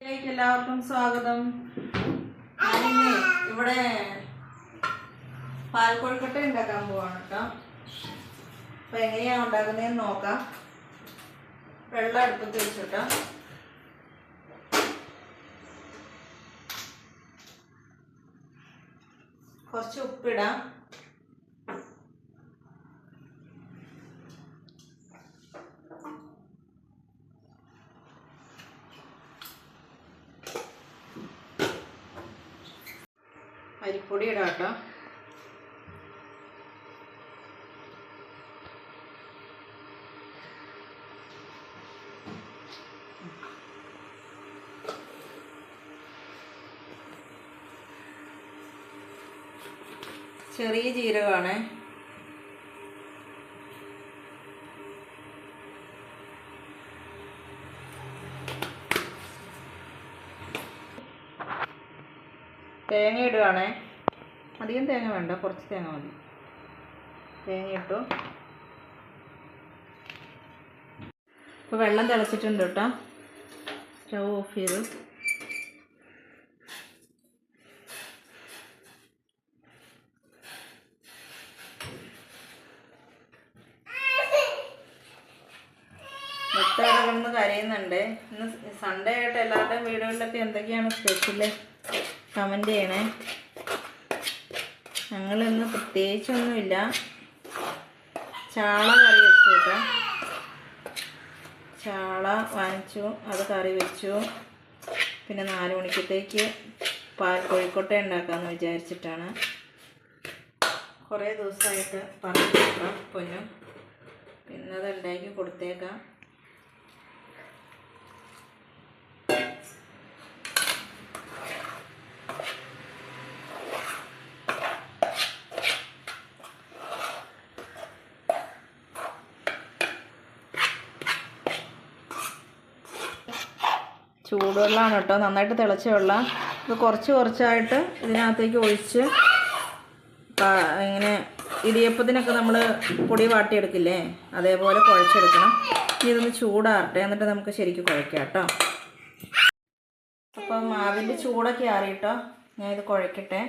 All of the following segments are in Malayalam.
എല്ലാവർക്കും സ്വാഗതം. ഇവിടെ ഇവിടെ പാൽക്കൊഴുക്കട്ട ഉണ്ടാക്കാൻ പോവാണ് കേട്ടോ അപ്പൊ എങ്ങനെയാ ഉണ്ടാക്കുന്നതെന്ന് നോക്കാം. വെള്ളം അടുപ്പത്ത് വെച്ചിട്ടോ കുറച്ച് ഉപ്പിടാം. അരിപ്പൊടി ഇടാം ചെറിയ ജീരകമാണ്. തേങ്ങ ഇടുകയാണേ അധികം തേങ്ങ വേണ്ട കുറച്ച് തേങ്ങ മതി. തേങ്ങ ഇട്ടു. ഇപ്പോൾ വെള്ളം തിളച്ചിട്ടുണ്ട് കേട്ടോ. സ്റ്റൗ ഓഫ് ചെയ്തു. കിടന്ന് കരയുന്നുണ്ട്. ഇന്ന് സൺഡേ ആയിട്ട് എല്ലാവരുടെയും വീടുകളിലൊക്കെ എന്തൊക്കെയാണ് സ്പെഷ്യൽ കമന്റ് ചെയ്യണേ. ഞങ്ങൾ ഇന്ന് പ്രത്യേകിച്ചൊന്നുമില്ല. ചാള കറി വെച്ചു ചാള വാങ്ങിച്ചു അത് കറി വെച്ചു. പിന്നെ നാല് മണിക്കത്തേക്ക് പാൽ കോഴിക്കോട്ട ഉണ്ടാക്കാമെന്ന് വിചാരിച്ചിട്ടാണ്. കുറേ ദിവസമായിട്ട് പറഞ്ഞു പൊന്നും. പിന്നെ അത് ഉണ്ടാക്കി കൊടുത്തേക്കാം. ചൂടുവെള്ളമാണ് കേട്ടോ. നന്നായിട്ട് തിളച്ച വെള്ളം. ഇത് കുറച്ച് കുറച്ചായിട്ട് ഇതിനകത്തേക്ക് ഒഴിച്ച് ഇങ്ങനെ ഇടിയപ്പത്തിനൊക്കെ നമ്മൾ പൊടി വാട്ടിയെടുക്കില്ലേ? അതേപോലെ കുഴച്ചെടുക്കണം. ഇതൊന്ന് ചൂടാറട്ടെ. എന്നിട്ട് നമുക്ക് ശരിക്കും കുഴക്കാം കേട്ടോ. അപ്പം മാവിന്റെ ചൂടൊക്കെ ആറിയിട്ടോ ഞാൻ ഇത് കുഴക്കട്ടെ.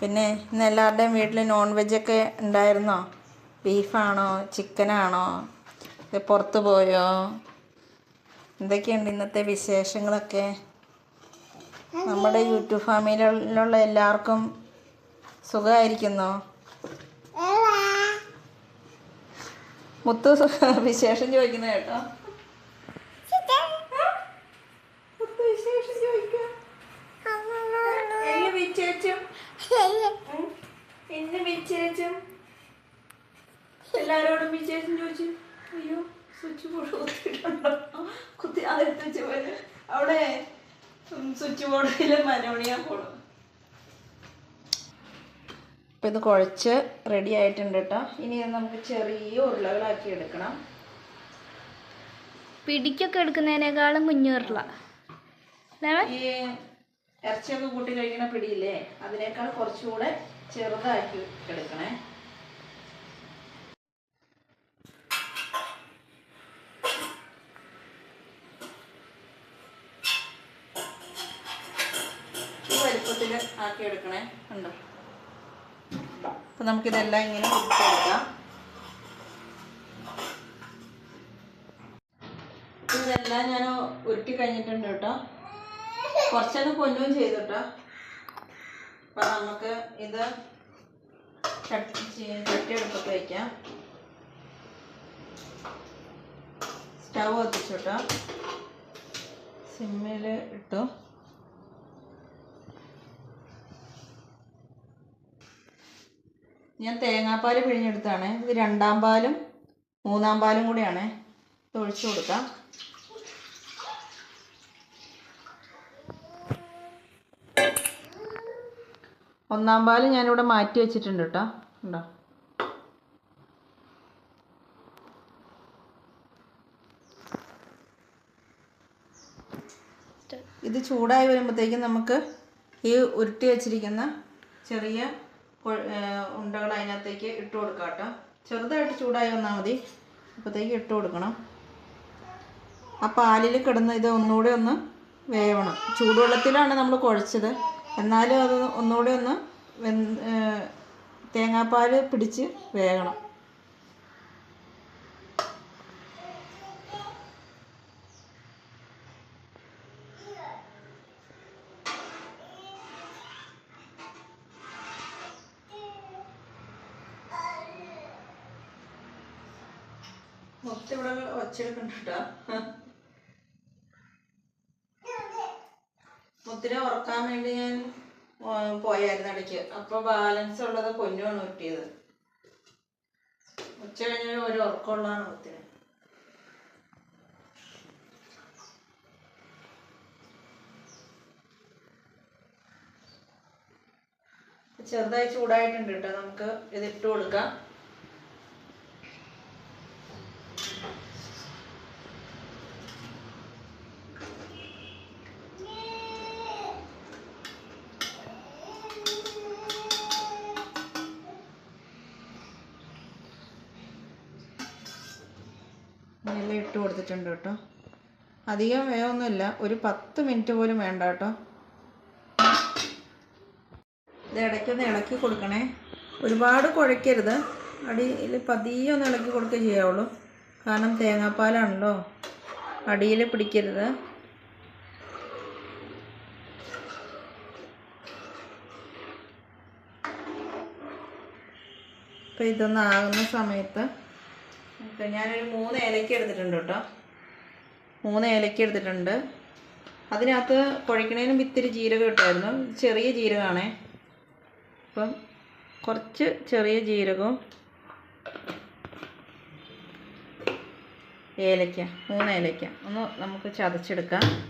പിന്നെ ഇന്ന് എല്ലാവരുടെയും വീട്ടിൽ നോൺ വെജൊക്കെ ഉണ്ടായിരുന്നോ? ബീഫാണോ ചിക്കനാണോ പുറത്തു പോയോ? എന്തൊക്കെയുണ്ട് ഇന്നത്തെ വിശേഷങ്ങളൊക്കെ? നമ്മുടെ യൂട്യൂബ് ഫാമിലിയിലുള്ള എല്ലാവർക്കും സുഖമായിരിക്കുന്നോ? മുത്തു വിശേഷം ചോദിക്കുന്നത് കേട്ടോ മുത്തു വിശേഷം ചോദിക്കാം എന്നെ വിശേഷം ഉം. എന്നെ വിശേഷം വിശേഷം ചോദിച്ചു അയ്യോ സ്വിച്ച് ബോർഡ് കുത്തിയിട്ടുണ്ടോ? കുത്തി അതെടുത്ത് വെച്ച് പോലെ അവിടെ സ്വിച്ച് ബോർഡിൽ മനോണിയാ പോണം. ഇപ്പം ഇത് കുഴച്ച് റെഡി ആയിട്ടുണ്ട് കേട്ടോ ഇനി നമുക്ക് ചെറിയ ഉരുളകളാക്കി എടുക്കണം. പിടിക്കൊക്കെ എടുക്കുന്നതിനേക്കാളും കുഞ്ഞുരുള ഈ ഇറച്ചിയൊക്കെ കൂട്ടി കഴിക്കണ പിടിയില്ലേ അതിനേക്കാൾ കുറച്ചുകൂടെ ചെറുതാക്കി എടുക്കണേ. വലിപ്പത്തിൽ ആക്കി എടുക്കണേ. ഉണ്ടോ അപ്പം നമുക്കിതെല്ലാം ഇങ്ങനെ കുടിച്ചെടുക്കാം ഇതെല്ലാം ഞാൻ ഉരുട്ടി കഴിഞ്ഞിട്ടുണ്ട് കേട്ടോ. കുറച്ചത് പൊന്നും ചെയ്തു കേട്ടോ. അപ്പൊ നമുക്ക് ഇത് ചട്ടിയെടുപ്പത്ത് വയ്ക്കാം സ്റ്റവ് കത്തിച്ചു കേട്ടോ. സിമ്മിൽ ഇട്ടു. ഞാൻ തേങ്ങാപ്പാൽ പിഴിഞ്ഞെടുത്താണ്. ഇത് രണ്ടാം പാലും മൂന്നാം പാലും കൂടിയാണ്. ഇത് ഒഴിച്ചു കൊടുക്കാം. ഒന്നാം പാൽ ഞാനിവിടെ മാറ്റി വെച്ചിട്ടുണ്ട് കേട്ടോ. ഉണ്ടോ ഇത് ചൂടായി വരുമ്പോഴത്തേക്കും നമുക്ക് ഈ ഉരുട്ടി വെച്ചിരിക്കുന്ന ചെറിയ ഉണ്ടകൾ അതിനകത്തേക്ക് ഇട്ട് കൊടുക്കാം കേട്ടോ ചെറുതായിട്ട് ചൂടായി വന്നാൽ മതി. അപ്പോഴത്തേക്ക് ഇട്ട് കൊടുക്കണം. ആ പാലിൽ കിടന്ന ഇത് ഒന്നുകൂടെ ഒന്ന് വേവണം. ചൂടുവെള്ളത്തിലാണ് നമ്മൾ കുഴച്ചത്. എന്നാലും അത് ഒന്നുകൂടെ ഒന്ന് തേങ്ങാപ്പാൽ പിടിച്ച് വേകണം മൊത്തം ഇവിടെ ഒച്ചെടുക്കണ്ട മുത്തിനെ ഉറക്കാൻ വേണ്ടി ഞാൻ പോയായിരുന്നു ഇടയ്ക്ക്. അപ്പൊ ബാലൻസ് ഉള്ളത് പൊന്നുമാണ് കിട്ടിയത്. ഉച്ച കഴിഞ്ഞാൽ ഒരു ഉറക്കമുള്ളതാണ് മുത്തിന്. ചെറുതായി ചൂടായിട്ടുണ്ട് കേട്ടോ. നമുക്ക് ഇത് ഇട്ട് കൊടുക്കാം. ഇട്ട് കൊടുത്തിട്ടുണ്ട് കേട്ടോ. അധികം വേവൊന്നുമില്ല. ഒരു പത്ത് മിനിറ്റ് പോലും വേണ്ട കേട്ടോ. ഇത് ഇടയ്ക്കൊന്ന് ഇളക്കി കൊടുക്കണേ. ഒരുപാട് കുഴയ്ക്കരുത് അടിയിൽ പതിയെ ഒന്ന് ഇളക്കി കൊടുക്കുകയേ ചെയ്യാവുള്ളൂ. കാരണം തേങ്ങാപ്പാലാണല്ലോ. അടിയിൽ പിടിക്കരുത്. അപ്പം ഇതൊന്നാകുന്ന സമയത്ത് ഓക്കെ ഞാനൊരു മൂന്ന് ഏലക്ക എടുത്തിട്ടുണ്ട് കേട്ടോ. മൂന്ന് ഏലക്ക എടുത്തിട്ടുണ്ട്. അതിനകത്ത് കുഴക്കണേനും ഇത്തിരി ജീരകം ഇട്ടായിരുന്നു. ചെറിയ ജീരകമാണേ. അപ്പം കുറച്ച് ചെറിയ ജീരകവും ഏലക്ക മൂന്ന് ഏലക്ക ഒന്ന് നമുക്ക് ചതച്ചെടുക്കാം.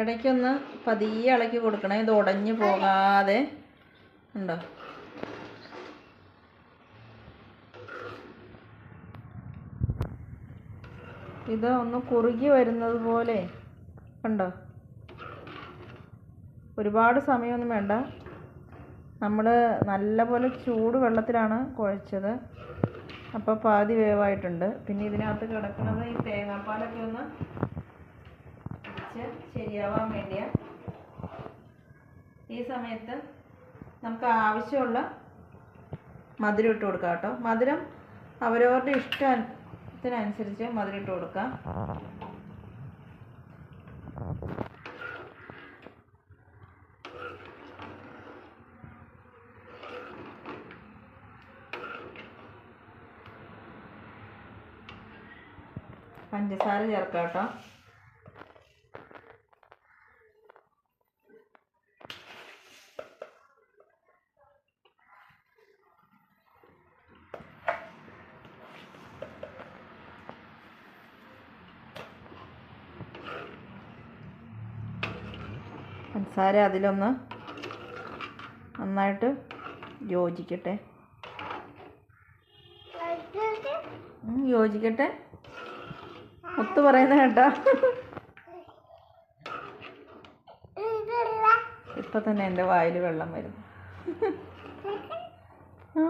ഇടയ്ക്കൊന്ന് പതിയെ ഇളക്കി കൊടുക്കണേ. ഇത് ഉടഞ്ഞു പോകാതെ ഉണ്ടോ? ഇത് ഒന്ന് കുറുകി വരുന്നത് പോലെ ഉണ്ടോ? ഒരുപാട് സമയമൊന്നും വേണ്ട. നമ്മൾ നല്ലപോലെ ചൂട് വെള്ളത്തിലാണ് കുഴച്ചത്. അപ്പോൾ പാതി വേവായിട്ടുണ്ട്. പിന്നെ ഇതിനകത്ത് കിടക്കുന്നത് ഈ തേങ്ങാപ്പാലൊക്കെ ഒന്ന് വെച്ച് ശരിയാവാൻ വേണ്ടിയാ. ഈ സമയത്ത് നമുക്ക് ആവശ്യമുള്ള മധുരം ഇട്ട് കൊടുക്കാം കേട്ടോ. മധുരം അവരവരുടെ ഇഷ്ടത്തിനനുസരിച്ച് മധുരം ഇട്ട് കൊടുക്കാം. പഞ്ചസാര ചേർക്കാം കേട്ടോ. പഞ്ചസാര അതിലൊന്ന് നന്നായിട്ട് യോജിക്കട്ടെ. യോജിക്കട്ടെ. ഒത്തു പറയുന്ന കേട്ടോ. ഇപ്പൊ തന്നെ എന്റെ വായിൽ വെള്ളം വരും ആ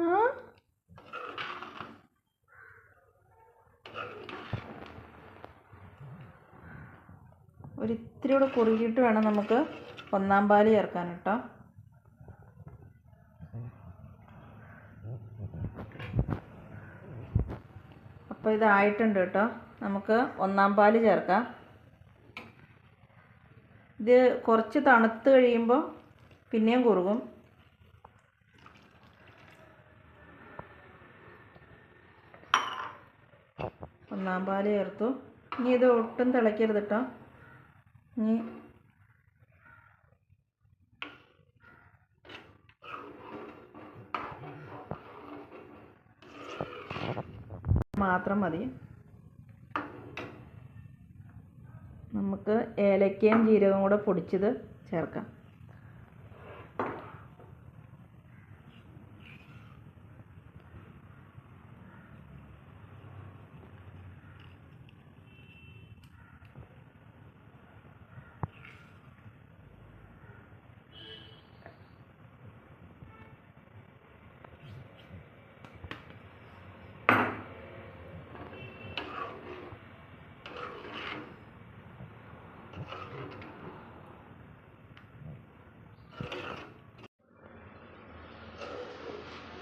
ആ ഒരു ഇത്തിരി കൂടെ കുറുകിയിട്ട് വേണം നമുക്ക് ഒന്നാം പാൽ ചേർക്കാൻ കേട്ടോ. അപ്പോൾ ഇതായിട്ടുണ്ട് കേട്ടോ. നമുക്ക് ഒന്നാം പാൽ ചേർക്കാം. ഇത് കുറച്ച് തണുത്ത് കഴിയുമ്പോൾ പിന്നെയും കുറുകും. ഒന്നാം പാൽ ചേർത്തു. ഇനി ഇത് ഒട്ടും തിളയ്ക്കരുത് കേട്ടോ. ഇനി മാത്രം മതി. നമുക്ക് ഏലക്കയും ജീരകവും കൂടെ പൊടിച്ചത് ചേർക്കാം.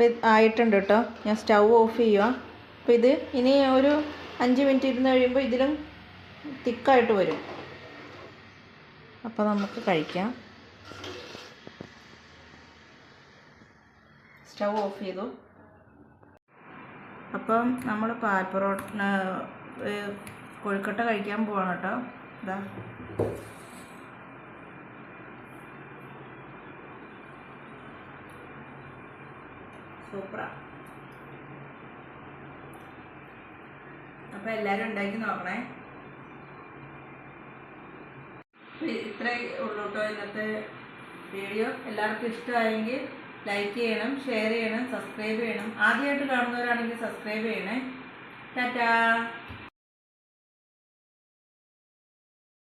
ഇത് ആയിട്ടുണ്ട് കേട്ടോ ഞാൻ സ്റ്റൗ ഓഫ് ചെയ്യുക അപ്പോൾ ഇത് ഇനി ഒരു അഞ്ച് മിനിറ്റ് ഇരുന്ന് കഴിയുമ്പോൾ ഇതിലും തിക്കായിട്ട് വരും. അപ്പോൾ നമുക്ക് കഴിക്കാം. സ്റ്റൗ ഓഫ് ചെയ്തു. അപ്പം നമ്മൾ പാൽ പൊറോട്ട കൊഴുക്കട്ട കഴിക്കാൻ പോവാണ് കേട്ടോ ഇതാ സൂപ്പറാ. അപ്പോൾ എല്ലാവരും ഉണ്ടാക്കി നോക്കണേ. ഇത്രേ ഉള്ളൂ കേട്ടോ ഇന്നത്തെ വീഡിയോ. എല്ലാവർക്കും ഇഷ്ടമായെങ്കിൽ ലൈക്ക് ചെയ്യണം ഷെയർ ചെയ്യണം സബ്സ്ക്രൈബ് ചെയ്യണം. ആദ്യമായിട്ട് കാണുന്നവരാണെങ്കിൽ സബ്സ്ക്രൈബ് ചെയ്യണേ. ടാറ്റാ.